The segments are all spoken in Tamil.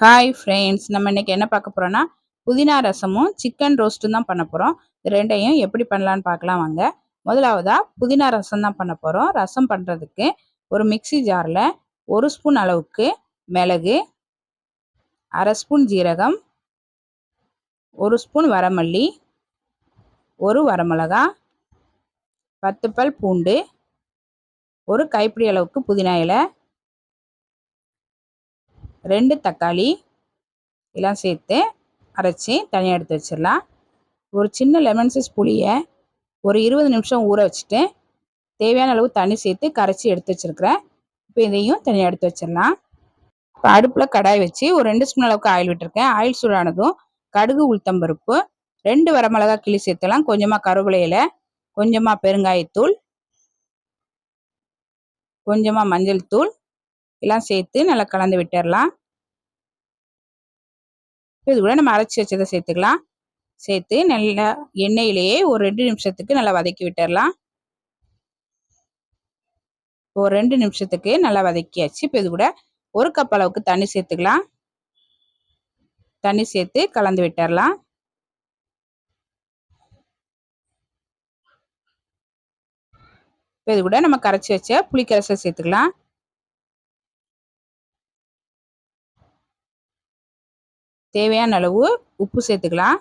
ஹாய் ஃப்ரெண்ட்ஸ் நம்ம இன்றைக்கி என்ன பார்க்க போகிறோன்னா புதினா ரசமும் சிக்கன் ரோஸ்ட்டும் தான் பண்ண போகிறோம் ரெண்டையும் எப்படி பண்ணலான்னு பார்க்கலாம் வாங்க. முதலாவதாக புதினா ரசம் தான் பண்ண போகிறோம் ரசம் பண்ணுறதுக்கு ஒரு மிக்சி ஜாரில் ஒரு ஸ்பூன் அளவுக்கு மிளகு அரை ஸ்பூன் ஜீரகம் ஒரு ஸ்பூன் வரமல்லி ஒரு வரமிளகா பத்து பல் பூண்டு ஒரு கைப்பிடி அளவுக்கு புதினா இலை ரெண்டு தக்காளி எல்லாம் சேர்த்து அரைச்சி தனியாக எடுத்து வச்சிடலாம். ஒரு சின்ன லெமன் சைஸ் புளியை ஒரு இருபது நிமிஷம் ஊற வச்சுட்டு தேவையான அளவு தண்ணி சேர்த்து கரைச்சி எடுத்து வச்சுருக்கிறேன் இப்போ இதையும் தனியாக எடுத்து வச்சிடலாம். இப்போ அடுப்பில் கடாய் வச்சு ஒரு ரெண்டு ஸ்பூன் அளவுக்கு ஆயில் விட்டுருக்கேன். ஆயில் சூடானதும் கடுகு உளுத்தம்பருப்பு ரெண்டு வரமிளகா கிளி சேர்த்துலாம் கொஞ்சமாக கருவேலையில் கொஞ்சமாக பெருங்காயத்தூள் கொஞ்சமாக மஞ்சள் தூள் எல்லாம் சேர்த்து நல்லா கலந்து விட்டுடலாம் இது கூட நம்ம அரைச்சி வச்சதை சேர்த்துக்கலாம். சேர்த்து நல்லா எண்ணெயிலேயே ஒரு ரெண்டு நிமிஷத்துக்கு நல்லா வதக்கி விட்டுடலாம் ஒரு ரெண்டு நிமிஷத்துக்கு நல்லா வதக்கியாச்சு. இப்போ இது கூட ஒரு கப் அளவுக்கு தண்ணி சேர்த்துக்கலாம். தண்ணி சேர்த்து கலந்து விட்டுடலாம் இப்போ இது கூட நம்ம கரைச்சி வச்ச புளிக்கரசை சேர்த்துக்கலாம். தேவையான அளவு உப்பு சேர்த்துக்கலாம்.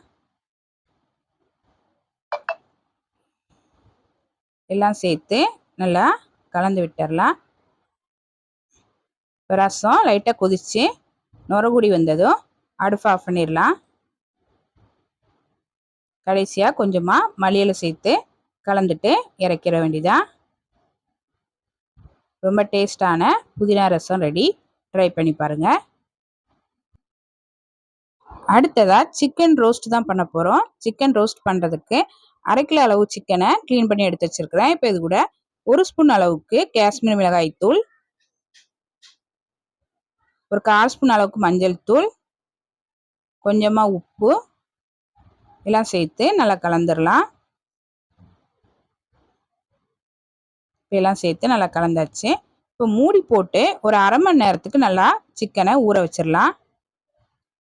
எல்லாம் சேர்த்து நல்லா கலந்து விட்டுடலாம் ரசம் லைட்டாக கொதித்து நுரகுடி வந்ததும் அடுப்பு ஆஃப் பண்ணிடலாம். கடைசியாக கொஞ்சமாக மளியலை சேர்த்து கலந்துட்டு இறக்கிற வேண்டிதான் ரொம்ப டேஸ்டான புதினா ரசம் ரெடி ட்ரை பண்ணி பாருங்கள் அடுத்ததாக சிக்கன் ரோஸ்ட் தான் பண்ண போகிறோம் சிக்கன் ரோஸ்ட் பண்ணுறதுக்கு அரை கிலோ அளவு சிக்கனை க்ளீன் பண்ணி எடுத்து வச்சுருக்கிறேன். இப்போ இது கூட ஒரு ஸ்பூன் அளவுக்கு காஷ்மீர் மிளகாய் தூள் ஒரு கால் ஸ்பூன் அளவுக்கு மஞ்சள் தூள் கொஞ்சமாக உப்பு எல்லாம் சேர்த்து நல்லா கலந்துடலாம் எல்லாம் சேர்த்து நல்லா கலந்தாச்சு. இப்போ மூடி போட்டு ஒரு அரை மணி நேரத்துக்கு நல்லா சிக்கனை ஊற வச்சிடலாம்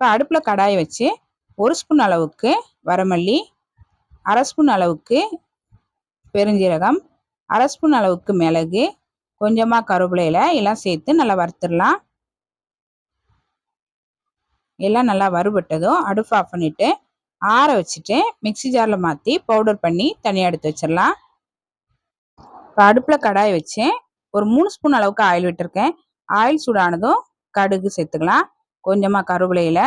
இப்போ அடுப்பில் கடாயை வச்சு ஒரு ஸ்பூன் அளவுக்கு வரமல்லி அரை ஸ்பூன் அளவுக்கு பெருஞ்சீரகம் அரை ஸ்பூன் அளவுக்கு மிளகு கொஞ்சமாக கருவேப்பிலையில் எல்லாம் சேர்த்து நல்லா வறுத்துடலாம். எல்லாம் நல்லா வறுபட்டதும் அடுப்பு ஆஃப் பண்ணிவிட்டு ஆற வச்சுட்டு மிக்சி ஜாரில் மாற்றி பவுடர் பண்ணி தனியாக எடுத்து வச்சிடலாம். இப்போ அடுப்பில் கடாயை வச்சு ஒரு மூணு ஸ்பூன் அளவுக்கு ஆயில் விட்டுருக்கேன். ஆயில் சூடானதும் கடுகு சேர்த்துக்கலாம். கொஞ்சமாக கருவிலையில்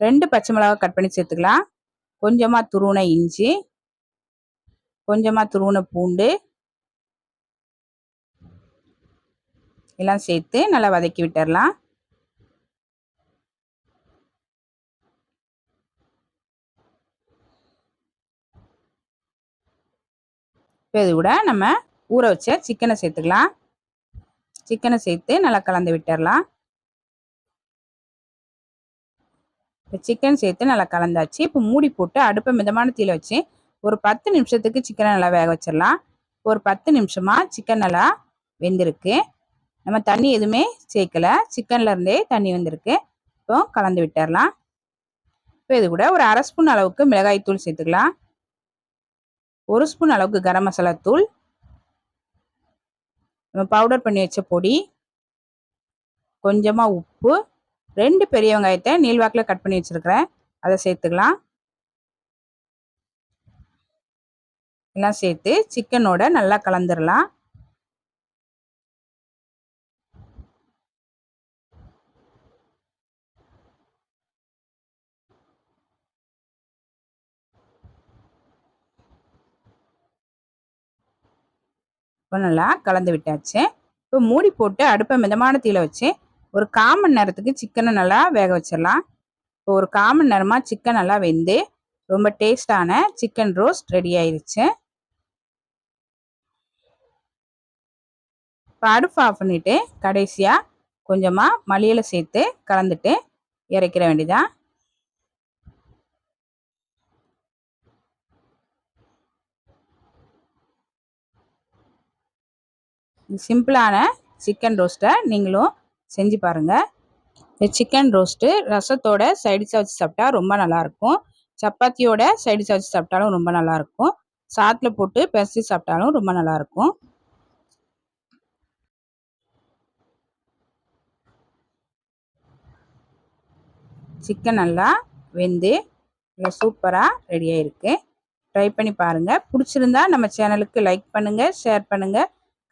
ரெண்டு பச்சை மிளகா கட் பண்ணி சேர்த்துக்கலாம். கொஞ்சமாக துருவன இஞ்சி. கொஞ்சமாக துருவன பூண்டு. எல்லாம் சேர்த்து நல்லா வதக்கி விட்டுடலாம் இப்போ இது கூட நம்ம ஊற வச்ச சிக்கனை சேர்த்துக்கலாம். சிக்கனை சேர்த்து நல்லா கலந்து விட்டுடலாம் இப்போ சிக்கன் சேர்த்து நல்லா கலந்தாச்சு. இப்போ மூடி போட்டு அடுப்பை மிதமான தீயில் வச்சு ஒரு பத்து நிமிஷத்துக்கு சிக்கனை நல்லா வேக வச்சிடலாம். ஒரு பத்து நிமிஷமாக சிக்கன் நல்லா வெந்திருக்கு. நம்ம தண்ணி எதுவுமே சேர்க்கல. சிக்கன்லேருந்தே தண்ணி வந்திருக்கு. இப்போ கலந்து விட்டுடலாம். இப்போ இது கூட ஒரு அரை ஸ்பூன் அளவுக்கு மிளகாய் தூள் சேர்த்துக்கலாம். ஒரு ஸ்பூன் அளவுக்கு கரம் மசாலா தூள். நம்ம பவுடர் பண்ணி வச்ச பொடி. கொஞ்சமாக உப்பு. ரெண்டு பெரிய வெங்காயத்தை நீள்வாக்கில் கட் பண்ணி வச்சுருக்கிறேன். அதை சேர்த்துக்கலாம். எல்லாம் சேர்த்து சிக்கனோட நல்லா கலந்துடலாம் இப்போ நல்லா கலந்து விட்டாச்சு. இப்போ மூடி போட்டு அடுப்பை மிதமான தீயில வச்சு ஒரு காமன் நேரத்துக்கு சிக்கனை நல்லா வேக வச்சிடலாம். இப்போ ஒரு காமன் நேரமாக சிக்கன் நல்லா வெந்து ரொம்ப டேஸ்டான சிக்கன் ரோஸ்ட் ரெடி ஆயிடுச்சு இப்போ அடுப்பு ஆஃப் பண்ணிவிட்டு கடைசியாக கொஞ்சமாக மளியில் சேர்த்து கலந்துட்டு இறக்கிற வேண்டியதான் சிம்பிளான சிக்கன் ரோஸ்ட்டை நீங்களும் செஞ்சு பாருங்கள் இந்த சிக்கன் ரோஸ்ட்டு ரசத்தோட சைடிஷாக வச்சு சாப்பிட்டா ரொம்ப நல்லாயிருக்கும். சப்பாத்தியோட சைடிஷாக வச்சு சாப்பிட்டாலும் ரொம்ப நல்லாயிருக்கும். சாத்தில் போட்டு பெசரி சாப்பிட்டாலும் ரொம்ப நல்லாயிருக்கும். சிக்கன் நல்லா வெந்து நல்லா சூப்பராக ரெடியாக இருக்குது ட்ரை பண்ணி பாருங்கள் பிடிச்சிருந்தா நம்ம சேனலுக்கு லைக் பண்ணுங்கள் ஷேர் பண்ணுங்கள்